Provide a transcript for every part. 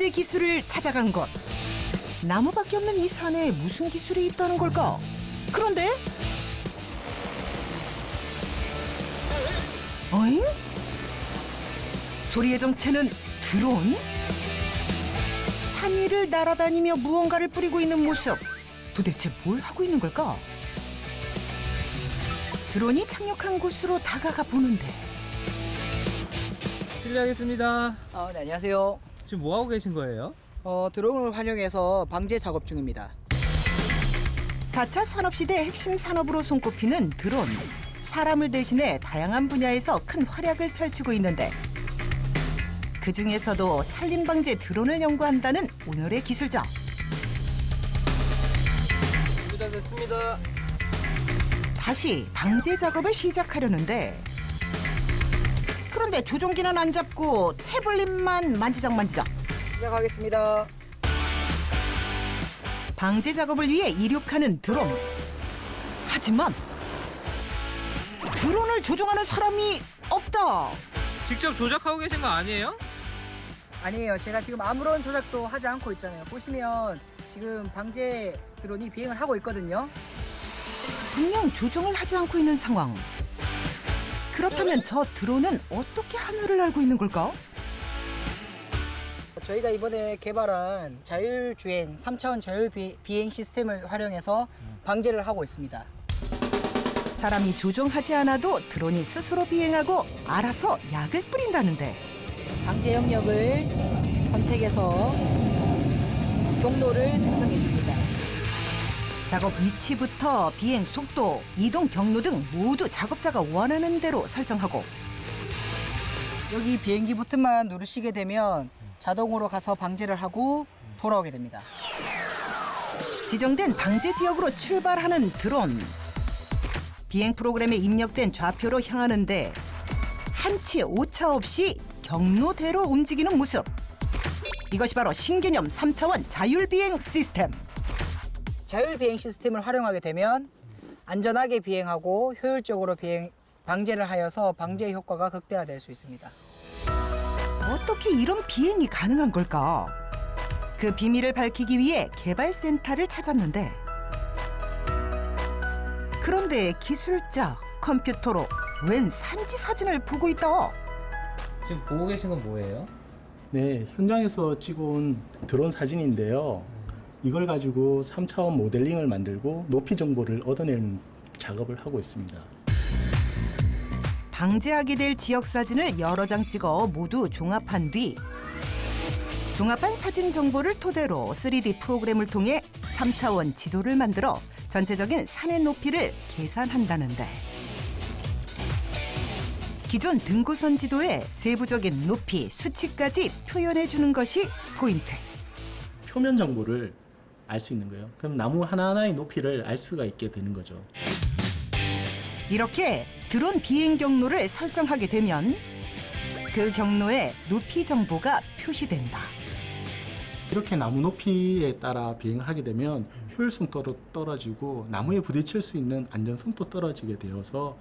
번째 기술을 찾아간 것. 나무밖에 없는 이 산에 무슨 기술이 있다는 걸까? 그런데 어잉? 소리의 정체는 드론? 산 위를 날아다니며 무언가를 뿌리고 있는 모습. 도대체 뭘 하고 있는 걸까? 드론이 착륙한 곳으로 다가가 보는데 실례하겠습니다. 어, 네, 안녕하세요. 지금 뭐 하고 계신 거예요? 어, 드론을 활용해서 방제 작업 중입니다. 4차 산업시대의 핵심 산업으로 손꼽히는 드론. 사람을 대신해 다양한 분야에서 큰 활약을 펼치고 있는데 그 중에서도 산림 방제 드론을 연구한다는 오늘의 기술자. 준비됐습니다. 다시 방제 작업을 시작하려는데 그런데 조종기는 안 잡고 태블릿만 만지작 만지작. 시작하겠습니다. 방제 작업을 위해 이륙하는 드론. 하지만 드론을 조종하는 사람이 없다. 직접 조작하고 계신 거 아니에요? 아니에요. 제가 지금 아무런 조작도 하지 않고 있잖아요. 보시면 지금 방제 드론이 비행을 하고 있거든요. 분명 조종을 하지 않고 있는 상황. 그렇다면 저 드론은 어떻게 하늘을 날고 있는 걸까? 저희가 이번에 개발한 자율주행 3차원 자율 비- 비행 시스템을 활용해서 방제를 하고 있습니다. 사람이 조종하지 않아도 드론이 스스로 비행하고 알아서 약을 뿌린다는데 방제 영역을 선택해서 경로를 생성해 줍니다. 작업 위치부터 비행 속도, 이동 경로 등 모두 작업자가 원하는 대로 설정하고 여기 비행기 버튼만 누르시게 되면 자동으로 가서 방제를 하고 돌아오게 됩니다. 지정된 방제 지역으로 출발하는 드론. 비행 프로그램에 입력된 좌표로 향하는데 한치 오차 없이 경로대로 움직이는 모습. 이것이 바로 신개념 3차원 자율비행 시스템. 자율 비행 시스템을 활용하게 되면 안전하게 비행하고 효율적으로 비행 방제를 하여서 방제 효과가 극대화될 수 있습니다. 어떻게 이런 비행이 가능한 걸까? 그 비밀을 밝히기 위해 개발센터를 찾았는데 그런데 기술자 컴퓨터로 웬 산지 사진을 보고 있다. 지금 보고 계신 건 뭐예요? 네, 현장에서 찍어온 드론 사진인데요. 이걸 가지고 3차원 모델링을 만들고 높이 정보를 얻어내는 작업을 하고 있습니다. 방제하게 될 지역 사진을 여러 장 찍어 모두 종합한 뒤 종합한 사진 정보를 토대로 3D 프로그램을 통해 3차원 지도를 만들어 전체적인 산의 높이를 계산한다는데 기존 등고선 지도에 세부적인 높이, 수치까지 표현해 주는 것이 포인트. 표면 정보를 알 수 있는 거예요. 그럼 나무 하나하나의 높이를 알 수가 있게 되는 거죠. 이렇게 드론 비행 경로를 설정하게 되면 그 경로에 높이 정보가 표시된다. 이렇게 나무 높이에 따라 비행을 하게 되면 효율성 떨어, 떨어지고 나무에 부딪힐 수 있는 안전성도 떨어지게 되어서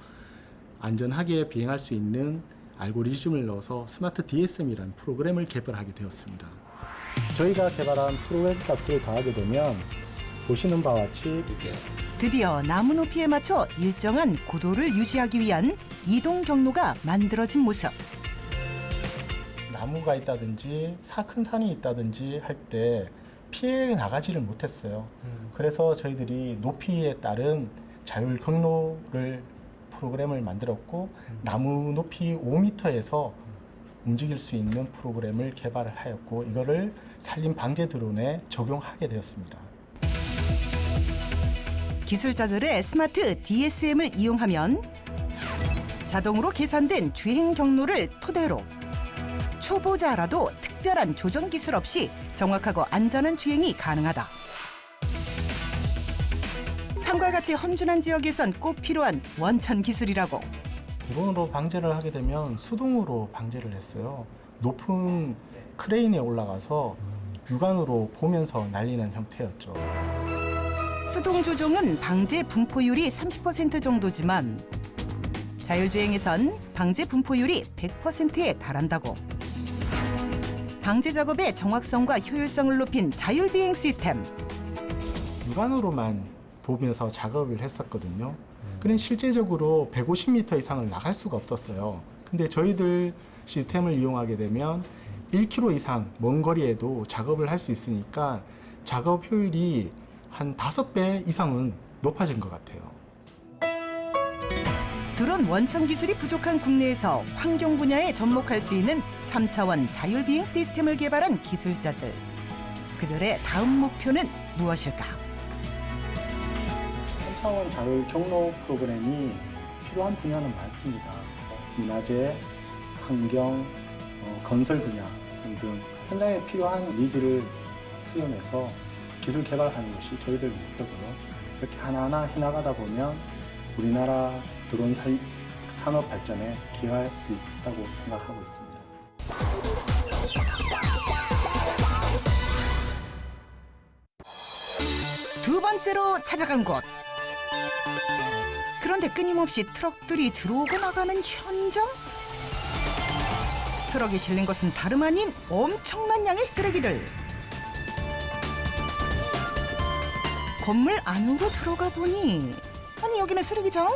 안전하게 비행할 수 있는 알고리즘을 넣어서 스마트 DSM이라는 프로그램을 개발하게 되었습니다. 저희가 개발한 프로그램 값을 더하게 되면 보시는 바와 같이 드디어 나무 높이에 맞춰 일정한 고도를 유지하기 위한 이동 경로가 만들어진 모습. 나무가 있다든지 사 큰 산이 있다든지 할 때 피해 나가지를 못했어요. 그래서 저희들이 높이에 따른 자율 경로를 프로그램을 만들었고 나무 높이 5m에서 움직일 수 있는 프로그램을 개발을 하였고 이거를 산림 방제 드론에 적용하게 되었습니다. 기술자들의 스마트 DSM을 이용하면 자동으로 계산된 주행 경로를 토대로 초보자라도 특별한 조정 기술 없이 정확하고 안전한 주행이 가능하다. 산과 같이 험준한 지역에선 꼭 필요한 원천 기술이라고. 드론으로 방제를 하게 되면 수동으로 방제를 했어요. 높은 크레인에 올라가서 육안으로 보면서 날리는 형태였죠. 수동 조종은 방제 분포율이 30% 정도지만 자율주행에선 방제 분포율이 100%에 달한다고. 방제 작업의 정확성과 효율성을 높인 자율 비행 시스템. 육안으로만 보면서 작업을 했었거든요. 그런 실제적으로 150m 이상을 나갈 수가 없었어요. 근데 저희들 시스템을 이용하게 되면 1km 이상 먼 거리에도 작업을 할 수 있으니까 작업 효율이 한 5배 이상은 높아진 것 같아요. 드론 원천 기술이 부족한 국내에서 환경 분야에 접목할 수 있는 3차원 자율 비행 시스템을 개발한 기술자들. 그들의 다음 목표는 무엇일까? 3차원 자율 경로 프로그램이 필요한 분야는 많습니다. 문화재, 환경, 어, 건설 분야 등등 현장에 필요한 니즈를 수렴해서 기술 개발하는 것이 저희들 목표고요. 이렇게 하나하나 해나가다 보면 우리나라 드론 살- 산업 발전에 기여할 수 있다고 생각하고 있습니다. 두 번째로 찾아간 곳. 그런데 끊임없이 트럭들이 들어오고 나가는 현장? 트럭에 실린 것은 다름 아닌 엄청난 양의 쓰레기들. 건물 안으로 들어가 보니 아니 여기는 쓰레기장?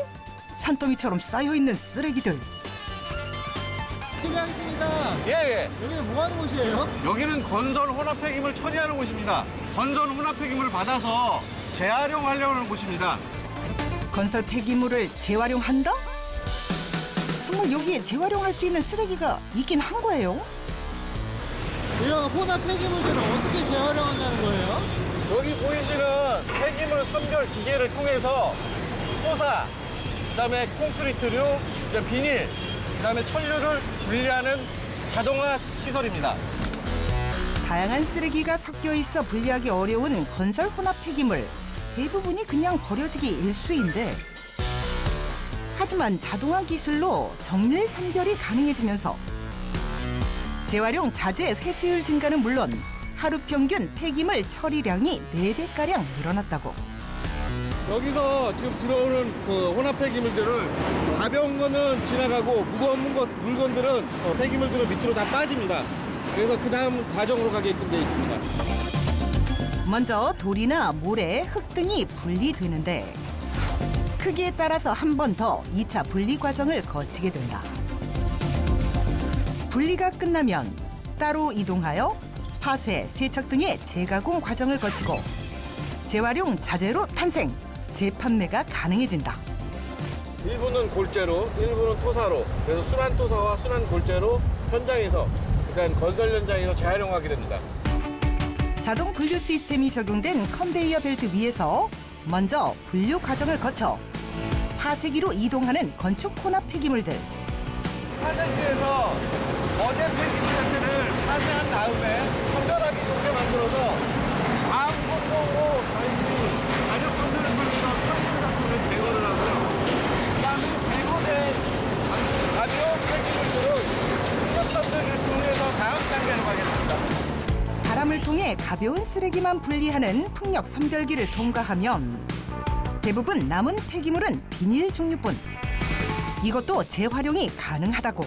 산더미처럼 쌓여 있는 쓰레기들. 실례하겠습니다. 예, 예. 여기는 뭐 하는 곳이에요? 여기는 건설 혼합 폐기물 처리하는 곳입니다. 건설 혼합 폐기물을 받아서 재활용하려는 곳입니다. 건설 폐기물을 재활용한다? 정말 여기에 재활용할 수 있는 쓰레기가 있긴 한 거예요? 이런 혼합 폐기물들을 어떻게 재활용한다는 거예요? 저기 보이시는 폐기물 선별 기계를 통해서 토사, 그다음에 콘크리트류, 이제 비닐, 그다음에 천류를 분리하는 자동화 시설입니다. 다양한 쓰레기가 섞여 있어 분리하기 어려운 건설 혼합 폐기물 대부분이 그냥 버려지기 일쑤인데 하지만 자동화 기술로 정밀 선별이 가능해지면서 재활용 자재 회수율 증가는 물론 하루 평균 폐기물 처리량이 4배가량 늘어났다고 여기서 지금 들어오는 그 혼합 폐기물들을 가벼운 거는 지나가고 무거운 물건, 물건들은 어, 폐기물들은 밑으로 다 빠집니다. 그래서 그 다음 과정으로 가게끔 되어 있습니다. 먼저 돌이나 모래, 흙 등이 분리되는데 크기에 따라서 한 번 더 2차 분리 과정을 거치게 된다. 분리가 끝나면 따로 이동하여 파쇄, 세척 등의 재가공 과정을 거치고 재활용 자재로 탄생, 재판매가 가능해진다. 일부는 골재로, 일부는 토사로, 그래서 순환 토사와 순환 골재로 현장에서, 그러니까 건설 현장에서 재활용하게 됩니다. 자동 분류 시스템이 적용된 컨베이어 벨트 위에서 먼저 분류 과정을 거쳐 파쇄기로 이동하는 건축 혼합 폐기물들. 파생지에서 어제 폐기물 자체를 파쇄한 다음에 선별하기 좋게 만들어서 다음 공동으로 저희 가벼운 쓰레기만 분리하는 풍력 선별기를 통과하면 대부분 남은 폐기물은 비닐 종류뿐. 이것도 재활용이 가능하다고.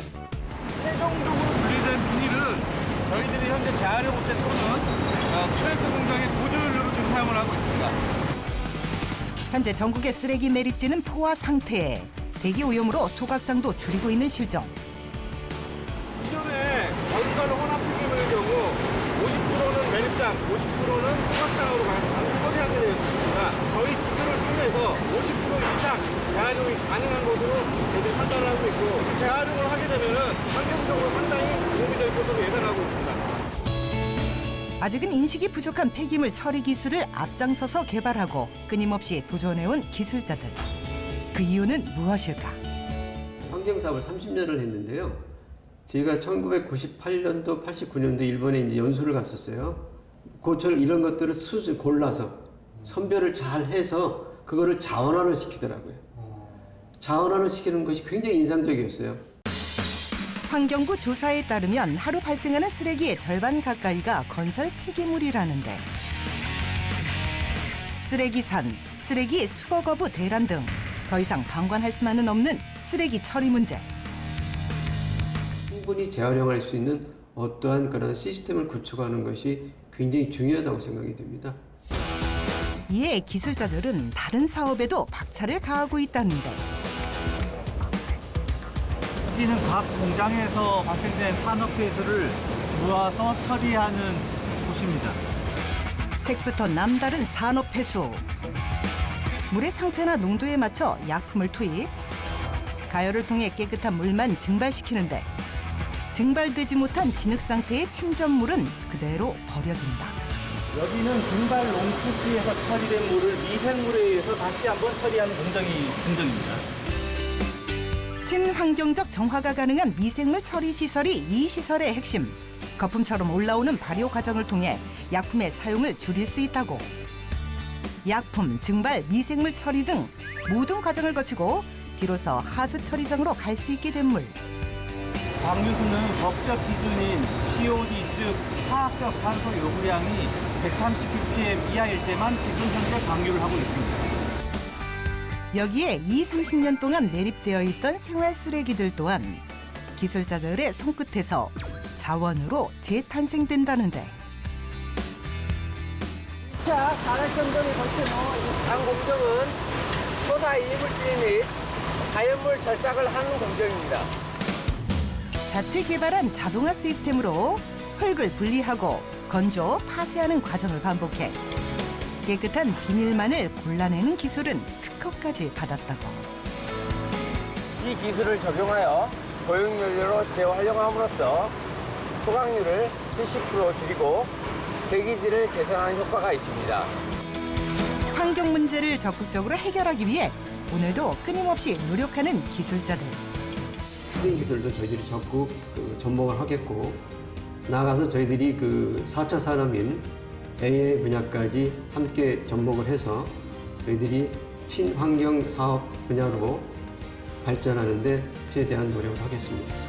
최종적으로 분리된 비닐은 저희들이 현재 재활용 업체 또는 어, 스레트 공장의 보조연료로 지금 사용을 하고 있습니다. 현재 전국의 쓰레기 매립지는 포화 상태에 대기 오염으로 소각장도 줄이고 있는 실정. 50%는 매립장, 50%는 소각장으로 가- 처리하게 되어 있습니다. 저희 기술을 통해서 50% 이상 재활용이 가능한 것으로 저희들이 판단을 하고 있고 재활용을 하게 되면 환경적으로 상당히 도움이 될 것으로 예상하고 있습니다. 아직은 인식이 부족한 폐기물 처리 기술을 앞장서서 개발하고 끊임없이 도전해온 기술자들. 그 이유는 무엇일까? 환경 사업을 30년을 했는데요. 제가 1998년도, 89년도 일본에 이제 연수를 갔었어요. 고철 이런 것들을 수주 골라서 선별을 잘 해서 그거를 자원화를 시키더라고요. 자원화를 시키는 것이 굉장히 인상적이었어요. 환경부 조사에 따르면 하루 발생하는 쓰레기의 절반 가까이가 건설 폐기물이라는데 쓰레기 산, 쓰레기 수거 거부 대란 등 더 이상 방관할 수만은 없는 쓰레기 처리 문제. 충분히 재활용할 수 있는 어떠한 그런 시스템을 구축하는 것이 굉장히 중요하다고 생각이 됩니다. 이에 기술자들은 다른 사업에도 박차를 가하고 있다는데 여기는 각 공장에서 발생된 산업폐수를 모아서 처리하는 곳입니다. 색부터 남다른 산업 폐수. 물의 상태나 농도에 맞춰 약품을 투입. 가열을 통해 깨끗한 물만 증발시키는데 증발되지 못한 진흙 상태의 침전물은 그대로 버려진다. 여기는 증발 농축기에서 처리된 물을 미생물에 의해서 다시 한번 처리하는 공정이 공정입니다. 친환경적 정화가 가능한 미생물 처리 시설이 이 시설의 핵심. 거품처럼 올라오는 발효 과정을 통해 약품의 사용을 줄일 수 있다고. 약품, 증발, 미생물 처리 등 모든 과정을 거치고 비로소 하수 처리장으로 갈 수 있게 된 물. 방류수는 법적 기준인 COD 즉 화학적 산소 요구량이 130 ppm 이하일 때만 지금 현재 방류를 하고 있습니다. 여기에 2, 30년 동안 매립되어 있던 생활 쓰레기들 또한 기술자들의 손끝에서 자원으로 재탄생된다는데 자, 가락정전이 거치는 당 공정은 소다 이물질 및 가연물 절삭을 하는 공정입니다. 자체 개발한 자동화 시스템으로 흙을 분리하고 건조, 파쇄하는 과정을 반복해 깨끗한 비닐만을 골라내는 기술은 특허까지 받았다고. 이 기술을 적용하여 고용연료로 재활용함으로써 소각률을 70% 줄이고 대기질을 개선하는 효과가 있습니다. 환경 문제를 적극적으로 해결하기 위해 오늘도 끊임없이 노력하는 기술자들. 힐링 기술도 저희들이 적극 그 접목을 하겠고 나아가서 저희들이 그 4차 산업인 AI 분야까지 함께 접목을 해서 저희들이 친환경 사업 분야로 발전하는 데 최대한 노력을 하겠습니다.